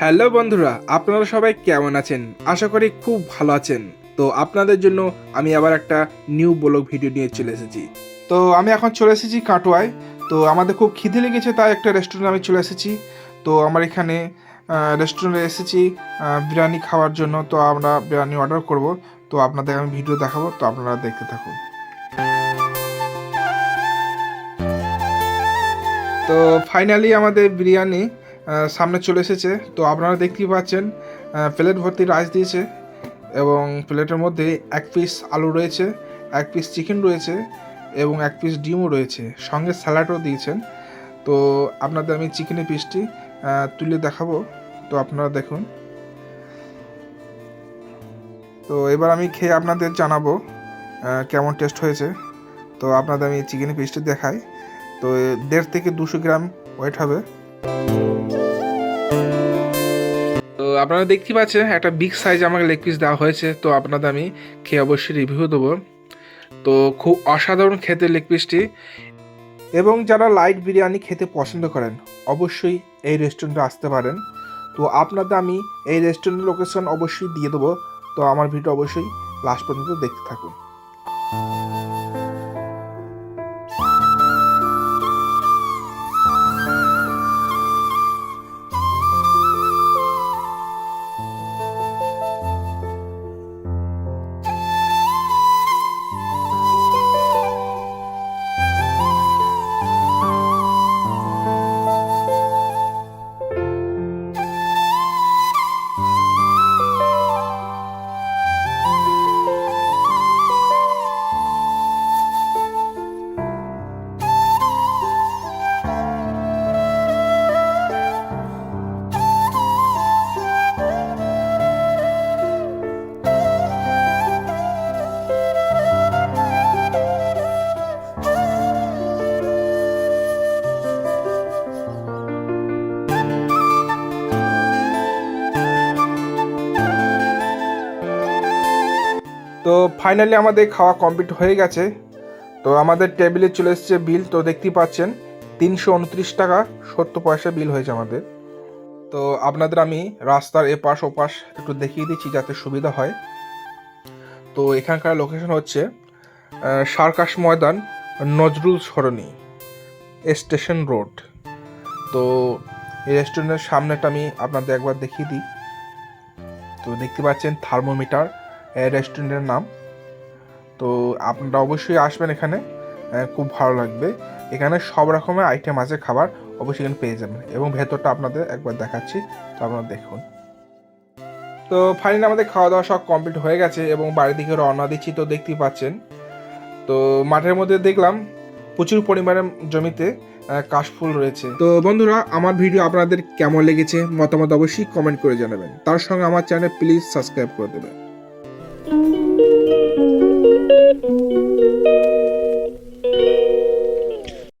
Hello বন্ধুরা, আপনারা সবাই কেমন আছেন? আশা করি খুব ভালো আছেন। তো আপনাদের জন্য আমি আবার একটা নিউ ব্লগ ভিডিও নিয়ে চলে এসেছি। তো আমি এখন চলে এসেছি কাটোয়ায়। তো আমাদের খুব খিদে লেগেছে, তাই একটা রেস্টুরেন্টে আমি চলে এসেছি। তো আমার এখানে রেস্টুরেন্টে এসেছি বিরিয়ানি খাওয়ার জন্য। তো আমরা বিরিয়ানি অর্ডার করব। তো আপনাদের আমি ভিডিও দেখাবো, তো আপনারা দেখতে থাকুন। তো ফাইনালি আমাদের বিরিয়ানি সামনে চলে এসেছে। তো আপনারা দেখতেই পাচ্ছেন প্লেট ভর্তি রাইস দিয়েছে এবং প্লেটের মধ্যে এক পিস আলু রয়েছে, এক পিস চিকেন রয়েছে এবং এক পিস ডিমও রয়েছে। সঙ্গে স্যালাডও দিয়েছেন। তো আপনাদের আমি চিকেনের পিসটি তুলে দেখাবো। তো আপনারা দেখুন। তো এবার আমি খেয়ে আপনাদের জানাব কেমন টেস্ট হয়েছে। তো আপনাদের আমি চিকেনের পিসটি দেখাই। তো দেড় থেকে দুশো গ্রাম ওয়েট হবে। তো আপনারা দেখতে পাচ্ছেন, একটা বিগ সাইজ আমাকে লেগ পিস দেওয়া হয়েছে, তো আপনাদের আমি খেয়ে অবশ্যই রিভিউ দেবো। তো খুব অসাধারণ খেতে লেগ পিসটি এবং যারা লাইট বিরিয়ানি খেতে পছন্দ করেন, অবশ্যই এই রেস্টুরেন্টে আসতে পারেন। তো আপনাদের আমি এই রেস্টুরেন্টের লোকেশন অবশ্যই দিয়ে দেবো। তো আমার ভিডিও অবশ্যই লাস্ট পর্যন্ত দেখতে থাকুন। তো ফাইনালি আমাদের খাওয়া কমপ্লিট হয়ে গেছে। তো আমাদের টেবিলে চলে এসেছে বিল তো দেখতেই পাচ্ছেন, তিনশো উনত্রিশ টাকা সত্তর পয়সা বিল হয়েছে আমাদের। তো আপনাদের আমি রাস্তার এপাশ ওপাশ একটু দেখিয়ে দিচ্ছি যাতে সুবিধা হয়। তো এখানকার লোকেশন হচ্ছে circus Maidan, Nazrul Sarani, station road. তো এই রেস্টুরেন্টের সামনেটা আমি আপনাদের একবার দেখিয়ে দিই। তো দেখতে পাচ্ছেন থার্মোমিটার রেস্টুরেন্টের নাম। তো আপনারা অবশ্যই আসবেন এখানে। খুব ভালো লাগবে। এখানে সব রকমের আইটেম আছে, খাবার অবশ্যই এখানে পেয়ে যাবেন। এবং ভেতরটা আপনাদের একবার দেখাচ্ছি। তো আপনারা দেখুন। তো ফাইনালি আমাদের খাওয়া দাওয়া সব কমপ্লিট হয়ে গেছে এবং বাড়ির দিকে রওনা দিচ্ছি তো দেখতেই পাচ্ছেন। তো মাঠের মধ্যে দেখলাম প্রচুর পরিমাণে জমিতে কাশফুল রয়েছে। তো বন্ধুরা, আমার ভিডিও আপনাদের কেমন লেগেছে? মতামত অবশ্যই কমেন্ট করে জানাবেন। তার সঙ্গে আমার চ্যানেল প্লিজ সাবস্ক্রাইব করে দেবেন। Música